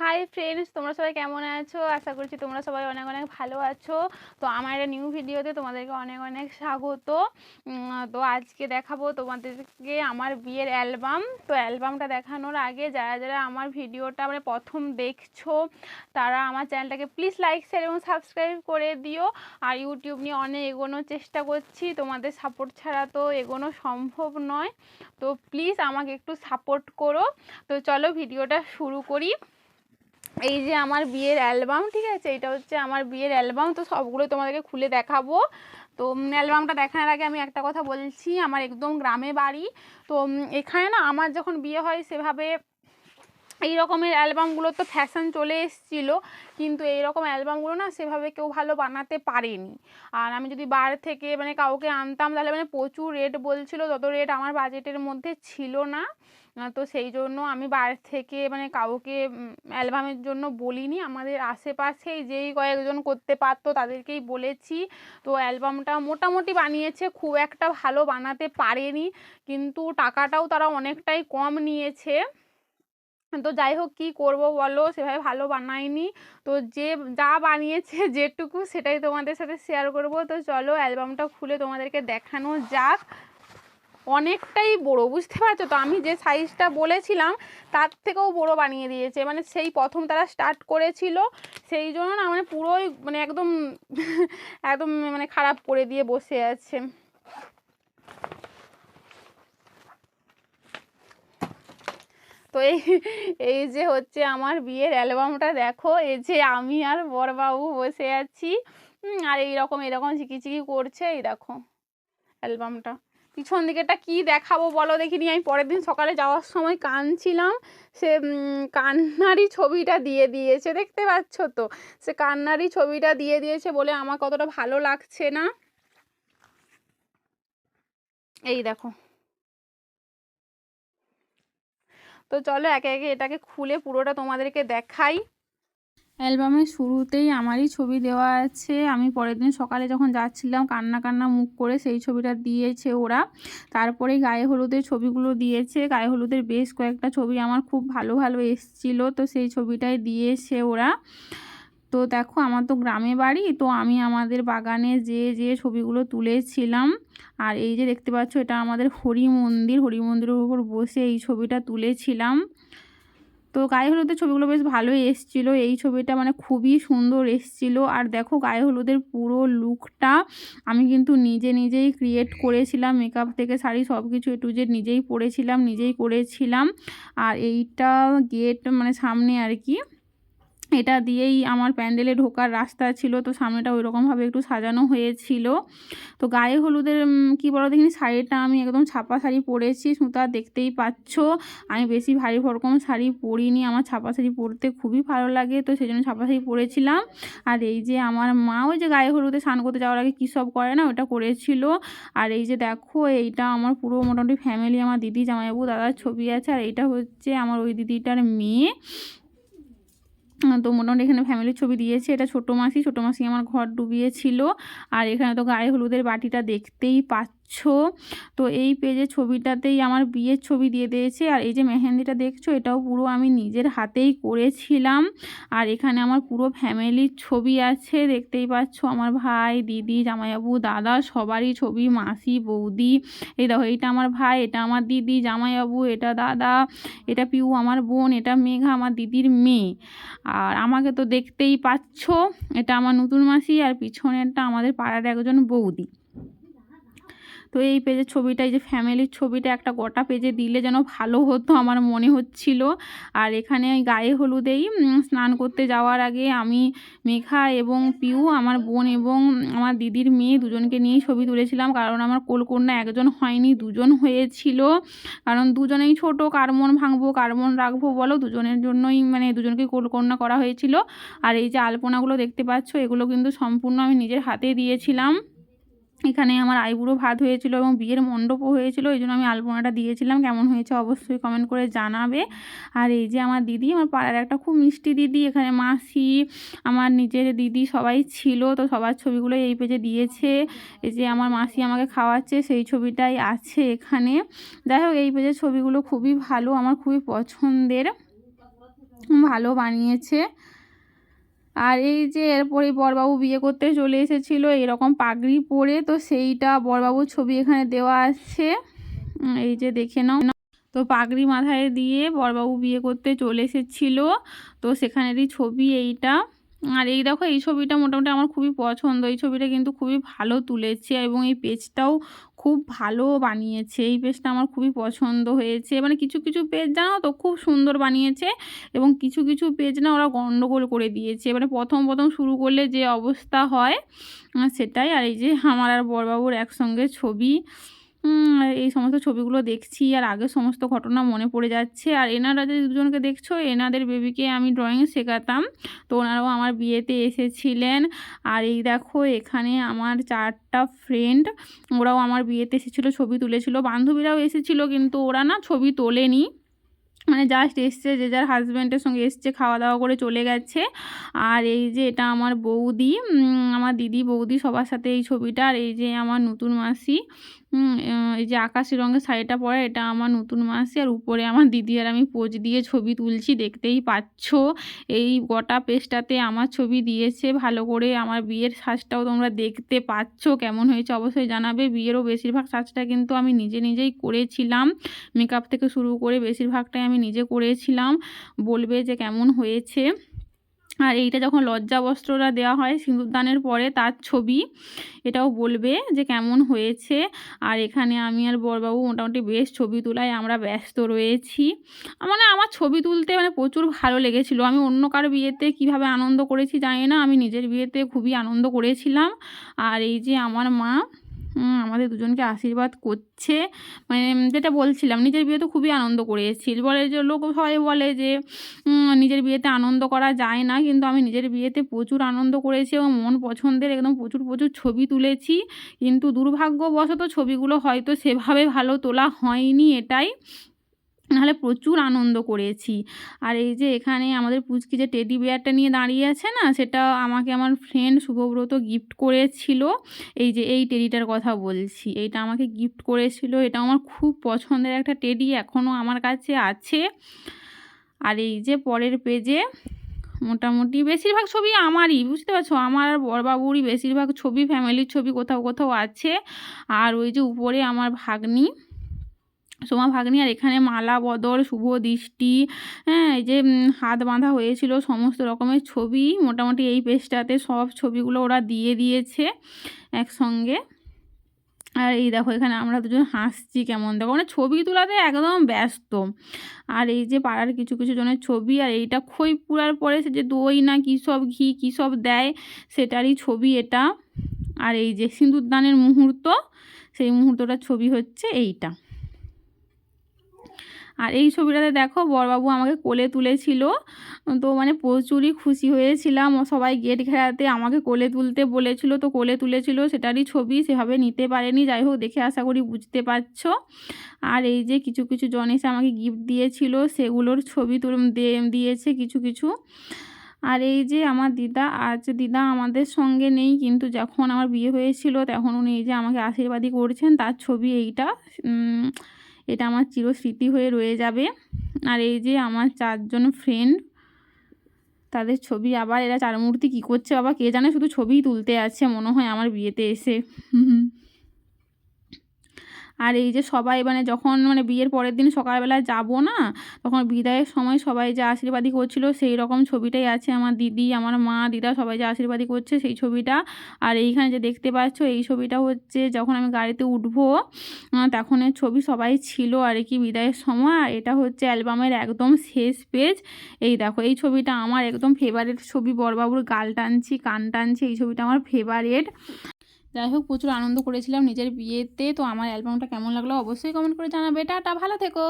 Hi friends তোমরা সবাই কেমন আছো? আশা করছি তোমরা সবাই অনেক অনেক ভালো আছো। তো আমার একটা নিউ ভিডিওতে তোমাদেরকে অনেক অনেক স্বাগত। তো আজকে দেখাবো তোমাদেরকে আমার বিয়ের অ্যালবাম তো অ্যালবামটা দেখানোর আগে যারা যারা আমার ভিডিওটা মানে প্রথম দেখছ, তারা আমার চ্যানেলটাকে প্লিজ লাইক শেয়ার এবং সাবস্ক্রাইব করে দিও। আর ইউটিউব নিয়ে অনেক এগোনোর চেষ্টা করছি। তোমাদের সাপোর্ট ছাড়া তো এগোনো সম্ভব নয়। তো প্লিজ আমাকে একটু সাপোর্ট করো। তো চলো ভিডিওটা শুরু করি। এই যে আমার বিয়ের অ্যালবাম, ঠিক আছে? এটা হচ্ছে আমার বিয়ের অ্যালবাম, তো সবগুলো তোমাদেরকে খুলে দেখাবো। তো অ্যালবামটা দেখানোর আগে আমি একটা কথা বলছি। আমার একদম গ্রামে বাড়ি। তো এখানে না আমার যখন বিয়ে হয় সেভাবে এই রকমের অ্যালবামগুলো তো ফ্যাশন চলে এসেছিল, কিন্তু এই রকম অ্যালবামগুলো না সেভাবে কেউ ভালো বানাতে পারেনি। আর আমি যদি বাইরে থেকে মানে কাউকে আনতাম, তাহলে মানে প্রচুর রেট বলছিল তত রেট আমার বাজেটের মধ্যে ছিল না। তো সেই জন্য আমি বাইরে থেকে মানে কাউকে অ্যালবামের জন্য বলিনি। আমাদের আশেপাশেই যেই কয়েকজন করতে পারতো, তাদেরকেই বলেছি। তো অ্যালবামটা মোটামুটি বানিয়েছে, খুব একটা ভালো বানাতে পারেনি, কিন্তু টাকাটাও তারা অনেকটাই কম নিয়েছে। তো যাই হোক, কী করব বলো? সেভাবে ভালো বানায়নি তো যে, যা বানিয়েছে যেটুকু সেটাই তোমাদের সাথে শেয়ার করব। তো চলো অ্যালবামটা খুলে তোমাদেরকে দেখানো যাক। অনেকটাই বড়, বুঝতে পারছ তো? আমি যে সাইজটা বলেছিলাম, তার থেকেও বড় বানিয়ে দিয়েছে। মানে সেই প্রথম তারা স্টার্ট করেছিল, সেই জন্য না মানে পুরোই মানে একদম একদম মানে খারাপ করে দিয়ে বসে আছে। তো এই এই যে হচ্ছে আমার বিয়ের অ্যালবামটা দেখো, এই যে আমি আর বরবাবু বসে আছি। আর এইরকম, এরকম ঝিকিঝিকি করছে, এই দেখো অ্যালবামটা। পিছন দিকেটা কি দেখাবো বলো দেখিনি, আমি পরের দিন সকালে যাওয়ার সময় কাঁদছিলাম সে কান্নারই ছবিটা দিয়ে দিয়েছে, দেখতে পাচ্ছ তো? সে কান্নারই ছবিটা দিয়ে দিয়েছে বলে আমার কতটা ভালো লাগছে না। এই দেখো। তো চলো একে একে এটাকে খুলে পুরোটা তোমাদেরকে দেখাই। অ্যালবামের শুরুতেই আমারই ছবি দেওয়া আছে। আমি পরের দিন সকালে যখন যাচ্ছিলাম, কান্না কান্না মুখ করে সেই ছবিটা দিয়েছে ওরা। তারপরে গায়ে হলুদের ছবিগুলো দিয়েছে। গায়ে হলুদের বেশ কয়েকটা ছবি আমার খুব ভালো ভালো এসছিল, তো সেই ছবিটাই দিয়েছে ওরা। তো দেখো আমার তো গ্রামে বাড়ি, তো আমি আমাদের বাগানে যে যে ছবিগুলো তুলেছিলাম, আর এই যে দেখতে পাচ্ছ এটা আমাদের হরি মন্দির, হরি মন্দিরের উপর বসে এই ছবিটা তুলেছিলাম। তো গায়ে হলুদের ছবিগুলো বেশ ভালোই এসছিলো, এই ছবিটা মানে খুবই সুন্দর এসছিলো। আর দেখো গায়ে হলুদের পুরো লুকটা আমি কিন্তু নিজে নিজেই ক্রিয়েট করেছিলাম মেকআপ থেকে শাড়ি সব কিছু এ যে নিজেই পরেছিলাম, নিজেই করেছিলাম। আর এইটা গেট মানে সামনে আর কি এটা দিয়েই আমার প্যান্ডেলে ঢোকার রাস্তা ছিল, তো সামনেটা ওই রকমভাবে একটু সাজানো হয়েছিল। তো গায়ে হলুদের কি বলো দেখিনি, শাড়িটা আমি একদম ছাপা শাড়ি পরেছি, সুতা দেখতেই পাচ্ছ। আমি বেশি ভারী ভরকম শাড়ি পরিনি, আমার ছাপা শাড়ি পরতে খুবই ভালো লাগে, তো সেই জন্য ছাপা শাড়ি পরেছিলাম। আর এই যে আমার মা ওই যে গায়ে হলুদে স্নান করতে যাওয়ার আগে কী সব করে না, ওটা করেছিল। আর এই যে দেখো, এইটা আমার পুরো মোটামুটি ফ্যামিলি আমার দিদি, জামাইবাবু, দাদার ছবি আছে। আর এইটা হচ্ছে আমার ওই দিদিটার মেয়ে। তো মোটামুটি এখানে ফ্যামিলির ছবি দিয়েছে। এটা ছোটো মাসি ছোটো মাসি আমার ঘর ডুবিয়েছিল। আর এখানে তো গায়ে হলুদের বাটিটা দেখতেই পাচ্ছ তো এই পেজে ছবিটাতেই আমার বিয়ের ছবি দিয়ে দিয়েছে। আর এই যে মেহেন্দিটা দেখছ, এটাও পুরো আমি নিজের হাতেই করেছিলাম। আর এখানে আমার পুরো ফ্যামিলির ছবি আছে, দেখতেই পাচ্ছ আমার ভাই, দিদি, জামাইবাবু, দাদা, সবারই ছবি, মাসি, বৌদি। এই দেখো, এইটা আমার ভাই, এটা আমার দিদি, জামাইবাবু, এটা দাদা, এটা পিউ আমার বোন, এটা মেঘা আমার দিদির মেয়ে। আর আমাকে তো দেখতেই পাচ্ছ, এটা আমার নতুন মাসি, আর পিছনেরটা আমাদের পাড়ার একজন বৌদি। তো এই পেজের ছবিটা এই যে ফ্যামিলির ছবিটা একটা গোটা পেজে দিলে যেন ভালো হতো আমার মনে হচ্ছিল। আর এখানে গায়ে হলুদেই স্নান করতে যাওয়ার আগে আমি, মেঘা এবং পিউ, আমার বোন এবং আমার দিদির মেয়ে দুজনকে নিয়েই ছবি তুলেছিলাম। কারণ আমার কোলকন্যা একজন হয়নি, দুজন হয়েছিল। কারণ দুজনেই ছোট, কার মন ভাঙবো, কার মন রাখব বলো? দুজনের জন্যই মানে দুজনকে কোলকন্যা করা হয়েছিল। আর এই যে আলপনাগুলো দেখতে পাচ্ছ, এগুলো কিন্তু সম্পূর্ণ আমি নিজের হাতে দিয়েছিলাম। এখানে আমার আইবুড়ো ভাত হয়েছিল এবং বিয়ের মণ্ডপও হয়েছিল, এই জন্য আমি আলপনাটা দিয়েছিলাম। কেমন হয়েছে অবশ্যই কমেন্ট করে জানাবে। আর এই যে আমার দিদি, আমার পাড়ার একটা খুব মিষ্টি দিদি, এখানে মাসি, আমার নিজের দিদি সবাই ছিল, তো সবার ছবিগুলো এই পেজে দিয়েছে। এই যে আমার মাসি আমাকে খাওয়াচ্ছে, সেই ছবিটাই আছে এখানে। যাই হোক, এই পেজের ছবিগুলো খুবই ভালো, আমার খুবই পছন্দের। ভালো বানিয়েছে। আর এই যে এরপরে বরবাবু বিয়ে করতে চলে এসেছিল, এরকম পাগড়ি পরে তো সেইটা বরবাবুর ছবি এখানে দেওয়া আছে। এই যে দেখে নাও। তো পাগড়ি মাথায় দিয়ে বরবাবু বিয়ে করতে চলে এসেছিল, তো সেখানেরই ছবি এইটা। আর এই দেখো, এই ছবিটা মোটামুটি আমার খুবই পছন্দ। এই ছবিটা কিন্তু খুবই ভালো তুলেছে এবং এই পেজটাও খুব ভালো বানিয়েছে। এই পেজটা আমার খুবই পছন্দ হয়েছে। মানে কিছু কিছু পেজ জানো তো, খুব সুন্দর বানিয়েছে এবং কিছু কিছু পেজ না ওরা গন্ডগোল করে দিয়েছে। এবারে প্রথম প্রথম শুরু করলে যে অবস্থা হয়, সেটাই। আর এই যে আমার আর বড়বাবুর একসঙ্গে ছবি। এই সমস্ত ছবিগুলো দেখছি আর আগের সমস্ত ঘটনা মনে পড়ে যাচ্ছে। আর এনারা যে দুজনকে দেখছ, এনাদের বেবিকে আমি ড্রয়িং শেখাতাম। তো ওনারাও আমার বিয়েতে এসেছিলেন। আর এই দেখো, এখানে আমার চারটা ফ্রেন্ড ওরাও আমার বিয়েতে এসেছিল, ছবি তুলেছিল। বান্ধবীরাও এসেছিল, কিন্তু ওরা না ছবি তোলেনি। মানে জাস্ট এসছে, যে যার হাজব্যান্ডের সঙ্গে এসছে, খাওয়া দাওয়া করে চলে গেছে। আর এই যে এটা আমার বৌদি আমার দিদি বৌদি সবার সাথে এই ছবিটা। আর এই যে আমার নতুন মাসি এই যে আকাশি রঙের শাড়িটা পরে, এটা আমার নতুন মাসি আর উপরে আমার দিদি আর আমি পোজ দিয়ে ছবি তুলছি, দেখতেই পাচ্ছ। এই গোটা পেজটাতে আমার ছবি দিয়েছে, ভালো করে আমার বিয়ের সাজটাও তোমরা দেখতে পাচ্ছ। কেমন হয়েছে অবশ্যই জানাবে। বিয়েরও বেশিরভাগ সাজটা কিন্তু আমি নিজে নিজেই করেছিলাম। মেকআপ থেকে শুরু করে বেশিরভাগটাই আমি নিজে করেছিলাম। বলবে যে কেমন হয়েছে। আর এইটা যখন লজ্জা বস্ত্রটা দেওয়া হয় সিঁদুরদানের পরে তার ছবি, এটাও বলবে যে কেমন হয়েছে। আর এখানে আমি আর বরবাবু মোটামুটি বেশ ছবি তোলায় আমরা ব্যস্ত রয়েছি। মানে আমার ছবি তুলতে মানে প্রচুর ভালো লেগেছিলো। আমি অন্য কারও বিয়েতে কীভাবে আনন্দ করেছি জানি না, আমি নিজের বিয়েতে খুবই আনন্দ করেছিলাম। আর এই যে আমার মা আমাদের দুজনকে আশীর্বাদ করছে। মানে যেটা বলছিলাম, নিজের বিয়েতে খুবই আনন্দ করেছি বলে যে লোক সবাই বলে যে নিজের বিয়েতে আনন্দ করা যায় না, কিন্তু আমি নিজের বিয়েতে প্রচুর আনন্দ করেছি এবং মন পছন্দের একদম প্রচুর প্রচুর ছবি তুলেছি। কিন্তু দুর্ভাগ্যবশত ছবিগুলো হয়তো সেভাবে ভালো তোলা হয়নি এটাই। নাহলে প্রচুর আনন্দ করেছি। আর এই যে এখানে আমাদের পুচকি যে টেডি বিয়ারটা নিয়ে দাঁড়িয়ে আছে না, সেটা আমাকে আমার ফ্রেন্ড শুভব্রত গিফট করেছিল। এই যে এই টেডিটার কথা বলছি। এইটা আমাকে গিফট করেছিল। এটা আমার খুব পছন্দের একটা টেডি এখনও আমার কাছে আছে। আর এই যে পরের পেজে মোটামুটি বেশিরভাগ ছবি আমারই, বুঝতে পারছ? আমার আর বড়বাবুরই বেশিরভাগ ছবি ফ্যামিলির ছবি কোথাও কোথাও আছে। আর ওই যে উপরে আমার ভাগ্নি সোমা ভাগ্নি আর এখানে মালা, বদল, শুভ দৃষ্টি হ্যাঁ এই যে হাত বাঁধা হয়েছিল, সমস্ত রকমের ছবি, মোটামুটি এই পেজটাতে সব ছবিগুলো ওরা দিয়ে দিয়েছে একসঙ্গে। আর এই দেখো, এখানে আমরা দুজন হাসছি কেমন? দেখো মানে ছবি তোলাতে একদম ব্যস্ত। আর এই যে, পাড়ার কিছু কিছু জনের ছবি, আর এইটা খই পুরার পরে সে যে দই না কী সব ঘি, কী সব দেয়, সেটারই ছবি এটা। আর এই যে, সিঁদুরদানের মুহূর্ত, সেই মুহূর্তটার ছবি হচ্ছে এইটা। আর এই ছবিটাতে দেখো বরবাবু আমাকে কোলে তুলেছিল। তো মানে প্রচুরই খুশি হয়েছিলাম। সবাই গেট ঘেরাতে আমাকে কোলে তুলতে বলেছিল। তো কোলে তুলেছিল সেটারই ছবি সেভাবে নিতে পারেনি। যাই হোক, দেখে আশা করি বুঝতে পারছ। আর এই যে কিছু কিছু জন এসে আমাকে গিফট দিয়েছিল, সেগুলোর ছবি তুলে দিয়েছে কিছু কিছু। আর এই যে আমার দিদা, আজ দিদা আমাদের সঙ্গে নেই, কিন্তু যখন আমার বিয়ে হয়েছিল, তখন উনি এই যে আমাকে আশীর্বাদই করছেন, তার ছবি এইটা। এটা আমার চিরস্মৃতি হয়ে রয়ে যাবে। আর এই যে আমার চারজন ফ্রেন্ড তাদের ছবি আবার এরা চার মূর্তি কী করছে বাবা? কে জানে শুধু ছবিই তুলতে আছে মনে হয় আমার বিয়েতে এসে। আর এই যে সবাই মানে যখন মানে বিয়ের পরের দিন সকালবেলা যাব না, তখন বিদায়ের সময় সবাই যে আশীর্বাদই করছিল সেই রকম ছবিটাই আছে আমার দিদি, আমার মা, দিদা সবাই যে আশীর্বাদই করছে সেই ছবিটা। আর এইখানে যে দেখতে পাচ্ছ এই ছবিটা হচ্ছে যখন আমি গাড়িতে উঠবো তখনের ছবি সবাই ছিল আর কি বিদায়ের সময়। আর এটা হচ্ছে অ্যালবামের একদম শেষ পেজ। এই দেখো, এই ছবিটা আমার একদম ফেভারিট ছবি। বরবাবুর গাল টানছি, কান টানছি, এই ছবিটা আমার ফেভারিট যাই হোক, প্রচুর আনন্দ করেছিলাম নিজের বিয়েতে। তো আমার অ্যালবামটা কেমন লাগল অবশ্যই কমেন্ট করে জানাবে। টাটা, ভালো থেকো।